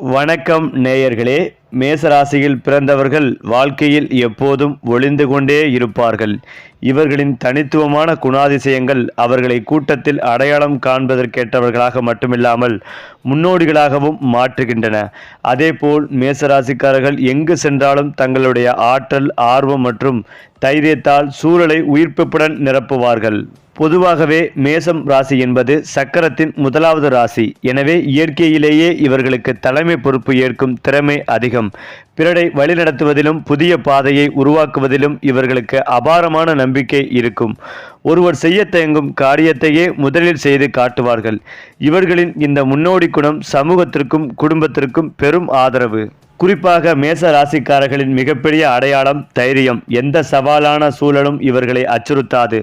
வணக்கம் நேயர்களே. மேசராசியில் பிறந்தவர்கள் வாழ்க்கையில் எப்போதும் ஒளிந்து கொண்டே இருப்பார்கள். இவர்களின் தனித்துவமான குணாதிசயங்கள் அவர்களை கூட்டத்தில் அடையாளம் காண்பதற்கேற்றவர்களாக மட்டுமில்லாமல் முன்னோடிகளாகவும் மாற்றுகின்றன. அதேபோல் மேசராசிக்காரர்கள் எங்கு சென்றாலும் தங்களுடைய ஆற்றல் ஆர்வம் மற்றும் தைரியத்தால் சூழலை உயிர்ப்பிப்புடன் நிரப்புவார்கள். பொதுவாகவே மேசம் ராசி என்பது சக்கரத்தின் முதலாவது ராசி. எனவே இயற்கையிலேயே இவர்களுக்கு தலைமை பொறுப்பு ஏற்கும் திறமை அதிகம். பிறரை வழிநடத்துவதிலும் புதிய பாதையை உருவாக்குவதிலும் இவர்களுக்கு அபாரமான நம்பிக்கை இருக்கும். ஒருவர் செய்ய தயங்கும் காரியத்தையே முதலில் செய்து காட்டுவார்கள். இவர்களின் இந்த முன்னோடி குணம் சமூகத்திற்கும் குடும்பத்திற்கும் பெரும் ஆதரவு. குறிப்பாக மேச ராசிக்காரர்களின் மிகப்பெரிய அடையாளம் தைரியம். எந்த சவாலான சூழலும் இவர்களை அச்சுறுத்தாது.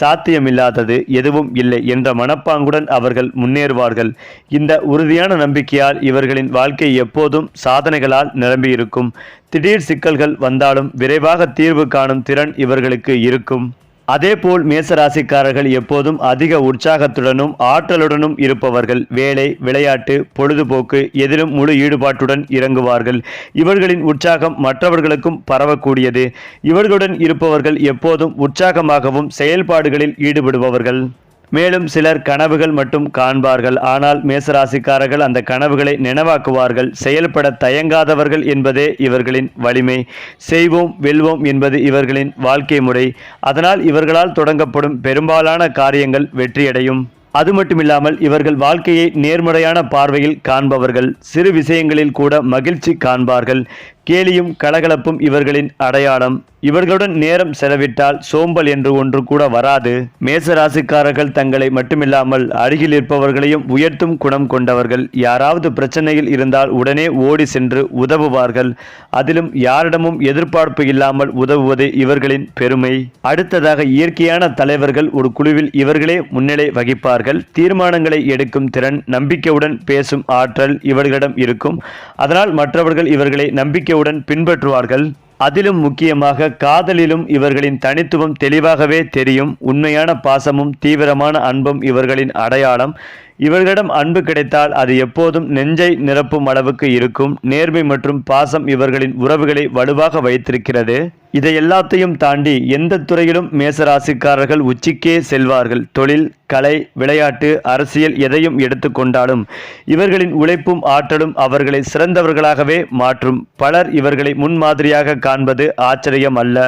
சாத்தியமில்லாதது எதுவும் இல்லை என்ற மனப்பாங்குடன் அவர்கள் முன்னேறுவார்கள். இந்த உறுதியான நம்பிக்கையால் இவர்களின் வாழ்க்கை எப்போதும் சாதனைகளால் நிரம்பியிருக்கும். திடீர் சிக்கல்கள் வந்தாலும் விரைவாக தீர்வு காணும் திறன் இவர்களுக்கு இருக்கும். அதேபோல் மேசராசிக்காரர்கள் எப்போதும் அதிக உற்சாகத்துடனும் ஆற்றலுடனும் இருப்பவர்கள். வேலை விளையாட்டு பொழுதுபோக்கு எதிலும் முழு ஈடுபாட்டுடன் இறங்குவார்கள். இவர்களின் உற்சாகம் மற்றவர்களுக்கும் பரவக்கூடியது. இவர்களுடன் இருப்பவர்கள் எப்போதும் உற்சாகமாகவும் செயல்பாடுகளில் ஈடுபடுபவர்கள். மேலும் சிலர் கனவுகள் மட்டும் காண்பார்கள். ஆனால் மேசராசிக்காரர்கள் அந்த கனவுகளை நினைவாக்குவார்கள். செயல்பட தயங்காதவர்கள் என்பதே இவர்களின் வலிமை. செய்வோம் வெல்வோம் என்பது இவர்களின் வாழ்க்கை முறை. அதனால் இவர்களால் தொடங்கப்படும் பெரும்பாலான காரியங்கள் வெற்றியடையும். அது மட்டுமில்லாமல் இவர்கள் வாழ்க்கையை நேர்முறையான பார்வையில் காண்பவர்கள். சிறு விஷயங்களில் கூட மகிழ்ச்சி காண்பார்கள். கேலியும் கலகலப்பும் இவர்களின் அடையாளம். இவர்களுடன் நேரம் செலவிட்டால் சோம்பல் என்று ஒன்று கூட வராது. மேச ராசிக்காரர்கள் தங்களை மட்டுமில்லாமல் அருகில் இருப்பவர்களையும் உயர்த்தும் குணம் கொண்டவர்கள். யாராவது பிரச்சனையில் இருந்தால் உடனே ஓடி சென்று உதவுவார்கள். அதிலும் யாரிடமும் எதிர்பார்ப்பு இல்லாமல் உதவுவது இவர்களின் பெருமை. அடுத்ததாக இயற்கையான தலைவர்கள் ஒரு குழுவில் இவர்களே முன்னிலை வகிப்பார்கள். தீர்மானங்களை எடுக்கும் திறன் நம்பிக்கையுடன் பேசும் ஆற்றல் இவர்களிடம் இருக்கும். அதனால் மற்றவர்கள் இவர்களை நம்பிக்கை நம்பிக்கையுடன் பின்பற்றுவார்கள். அதிலும் முக்கியமாக காதலிலும் இவர்களின் தனித்துவம் தெளிவாகவே தெரியும். உண்மையான பாசமும் தீவிரமான அன்பும் இவர்களின் அடையாளம். இவர்களிடம் அன்பு கிடைத்தால் அது எப்போதும் நெஞ்சை நிரப்பும் அளவுக்கு இருக்கும். நேர்மை மற்றும் பாசம் இவர்களின் உறவுகளை வலுவாக வைத்திருக்கிறது. இதை எல்லாத்தையும் தாண்டி எந்த துறையிலும் மேசராசிக்காரர்கள் உச்சிக்கே செல்வார்கள். தொழில் கலை விளையாட்டு அரசியல் எதையும் எடுத்துக்கொண்டாலும் இவர்களின் உழைப்பும் ஆற்றலும் அவர்களை சிறந்தவர்களாகவே மாற்றும். பலர் இவர்களை முன்மாதிரியாக காண்பது ஆச்சரியம் அல்ல.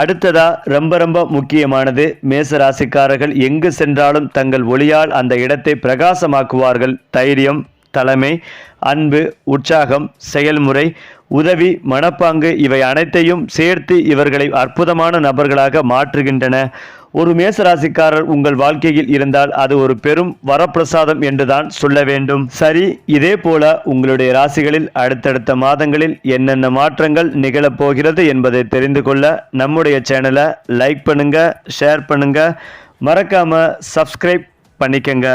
அடுத்ததா ரொம்ப ரொம்ப முக்கியமானது மேச ராசிக்காரர்கள் எங்கு சென்றாலும் தங்கள் ஒளியால் அந்த இடத்தை பிரகாசமாக்குவார்கள். தைரியம் தலைமை அன்பு உற்சாகம் செயல்முறை உதவி மனப்பாங்கு இவை அனைத்தையும் சேர்த்து இவர்களை அற்புதமான நபர்களாக மாற்றுகின்றன. ஒரு மேசராசிக்காரர் உங்கள் வாழ்க்கையில் இருந்தால் அது ஒரு பெரும் வரப்பிரசாதம் என்றுதான் சொல்ல வேண்டும். சரி இதே போல உங்களுடைய ராசிகளில் அடுத்தடுத்த மாதங்களில் என்னென்ன மாற்றங்கள் நிகழப் போகிறது என்பதை தெரிந்து கொள்ள நம்முடைய சேனலை லைக் பண்ணுங்க ஷேர் பண்ணுங்க. மறக்காம சப்ஸ்கிரைப் பண்ணிக்கங்க.